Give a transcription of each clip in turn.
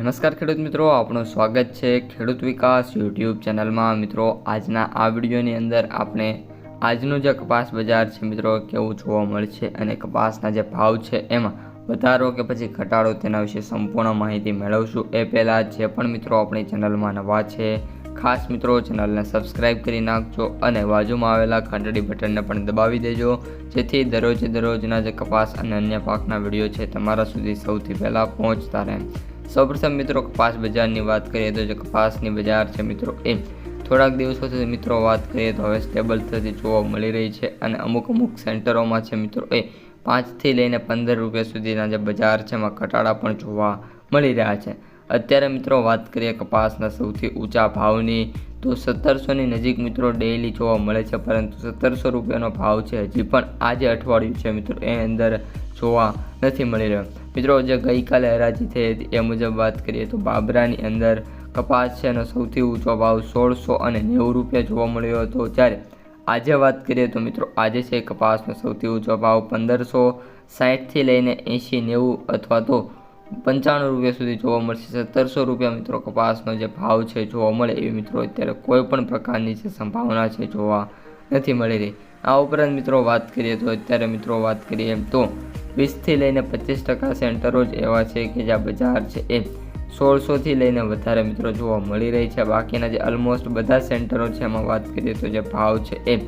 નમસ્કાર ખેડૂત મિત્રો આપણું સ્વાગત છે ખેડૂત વિકાસ યુટ્યુબ ચેનલમાં. મિત્રો, આજના આ વિડીયોની અંદર આપણે આજનું જે કપાસ બજાર છે મિત્રો, કેવું જોવા મળશે અને કપાસના જે ભાવ છે એમાં વધારો કે પછી ઘટાડો તેના વિશે સંપૂર્ણ માહિતી મેળવશું. એ પહેલાં જે પણ મિત્રો આપણી ચેનલમાં નવા છે, ખાસ મિત્રો ચેનલને સબસ્ક્રાઇબ કરી નાખજો અને બાજુમાં આવેલા ઘંટડી બટનને પણ દબાવી દેજો. જેથી દરરોજે દરરોજના જે કપાસ અને અન્ય પાકના વીડિયો છે તમારા સુધી સૌથી પહેલાં પહોંચતા રહે. સૌપ્રથમ મિત્રો કપાસ બજારની વાત કરીએ તો જે કપાસની બજાર છે મિત્રો એ થોડાક દિવસોથી મિત્રો વાત કરીએ તો હવે સ્ટેબલ થતી જોવા મળી રહી છે અને અમુક અમુક સેન્ટરોમાં છે મિત્રો એ પાંચથી લઈને પંદર રૂપિયા સુધીના જે બજાર છે એમાં ઘટાડા પણ જોવા મળી રહ્યા છે. અત્યારે મિત્રો વાત કરીએ કપાસના સૌથી ઊંચા ભાવની તો સત્તરસોની નજીક મિત્રો ડેઈલી જોવા મળે છે પરંતુ સત્તરસો રૂપિયાનો ભાવ છે હજી પણ આજે અઠવાડિયું છે મિત્રો એ અંદર જોવા નથી મળી રહ્યો. મિત્રો, જે ગઈકાલે હરાજી થઈ હતી, એ મુજબ વાત કરીએ તો બાબરાની અંદર કપાસ છે એનો સૌથી ઊંચો ભાવ સોળસો અને નેવું રૂપિયા જોવા મળ્યો હતો. જ્યારે આજે વાત કરીએ તો મિત્રો, આજે છે કપાસનો સૌથી ઊંચો ભાવ પંદરસો સાહીઠથી લઈને એંશી નેવું અથવા તો પંચાણું રૂપિયા સુધી જોવા મળશે. સત્તરસો રૂપિયા મિત્રો કપાસનો જે ભાવ છે જોવા મળે એવી મિત્રો અત્યારે કોઈ પણ પ્રકારની જે સંભાવના છે જોવા નથી મળી રહી. આ ઉપરાંત મિત્રો વાત કરીએ તો અત્યારે મિત્રો વાત કરીએ તો વીસથી લઈને પચીસ ટકા સેન્ટરો જ એવા છે કે જ્યાં બજાર છે એ સોળસોથી લઈને વધારે મિત્રો જોવા મળી રહી છે. બાકીના જે ઓલમોસ્ટ બધા સેન્ટરો છે, એમાં વાત કરીએ તો જે ભાવ છે એ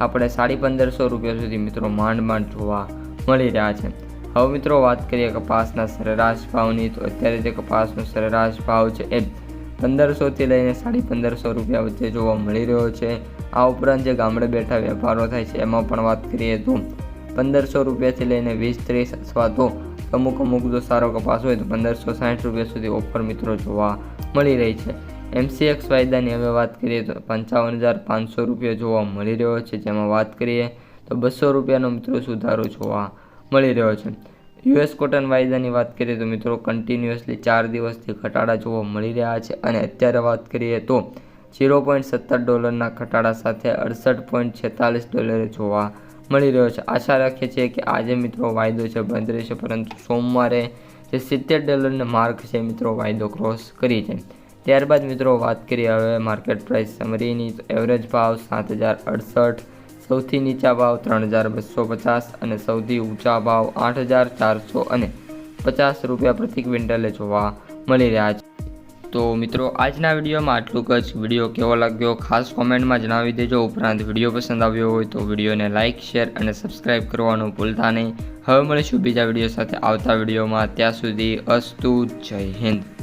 આપણે સાડી પંદરસો રૂપિયા સુધી મિત્રો માંડ માંડ જોવા મળી રહ્યા છે. હવે મિત્રો વાત કરીએ કપાસના સરેરાશ ભાવની, તો અત્યારે જે કપાસનો સરેરાશ ભાવ છે એ પંદરસોથી લઈને સાડી પંદરસો રૂપિયા વચ્ચે જોવા મળી રહ્યો છે. આ ઉપરાંત જે ગામડે બેઠા વેપારો થાય છે, એમાં પણ વાત કરીએ તો પંદરસો રૂપિયાથી લઈને વીસ ત્રીસ અથવા તો અમુક અમુક જો સારો કપાસ હોય તો પંદરસો સાઠ રૂપિયા સુધી ઓફર મિત્રો જોવા મળી રહી છે. એમસીએક્સ વાયદાની હવે વાત કરીએ તો પંચાવન હજાર પાંચસો રૂપિયા જોવા મળી રહ્યો છે. જેમાં વાત કરીએ તો બસો રૂપિયાનો મિત્રો સુધારો જોવા મળી રહ્યો છે. યુએસ કોટન વાયદાની વાત કરીએ તો મિત્રો કન્ટિન્યુઅસલી ચાર દિવસથી ઘટાડા જોવા મળી રહ્યા છે. અને અત્યારે વાત કરીએ તો ઝીરો પોઈન્ટ સત્તર ડોલરના ઘટાડા સાથે અડસઠ પોઈન્ટ છેતાલીસ ડોલરે જોવા મળી રહ્યો છે. આશા રાખીએ છીએ કે આજે મિત્રો વાયદો છે, બંધ રહેશે, પરંતુ સોમવારે જે સિત્તેર ડોલરનો માર્ક છે, મિત્રો વાયદો ક્રોસ કરી છે. ત્યારબાદ મિત્રો વાત કરીએ હવે માર્કેટ પ્રાઇસ સમરીની એવરેજ ભાવ સાત હજાર અડસઠ, સૌથી નીચા ભાવ ત્રણ હજાર બસો પચાસ અને સૌથી ઊંચા ભાવ આઠ હજાર ચારસો અને પચાસ રૂપિયા પ્રતિ ક્વિન્ટલે જોવા મળી રહ્યા છે. તો મિત્રો, આજના વિડીયોમાં આટલું જ. વીડિયો કેવો લાગ્યો ખાસ કોમેન્ટમાં જણાવી દેજો. ઉપરાંત વીડિયો પસંદ આવ્યો હોય તો વિડીયોને લાઇક શેર અને સબસ્ક્રાઇબ કરવાનું ભૂલતા નહીં. હવે મળીશું બીજા વીડિયો સાથે આવતા વિડીયોમાં. ત્યાં સુધી અસ્તુ જય હિન્દ.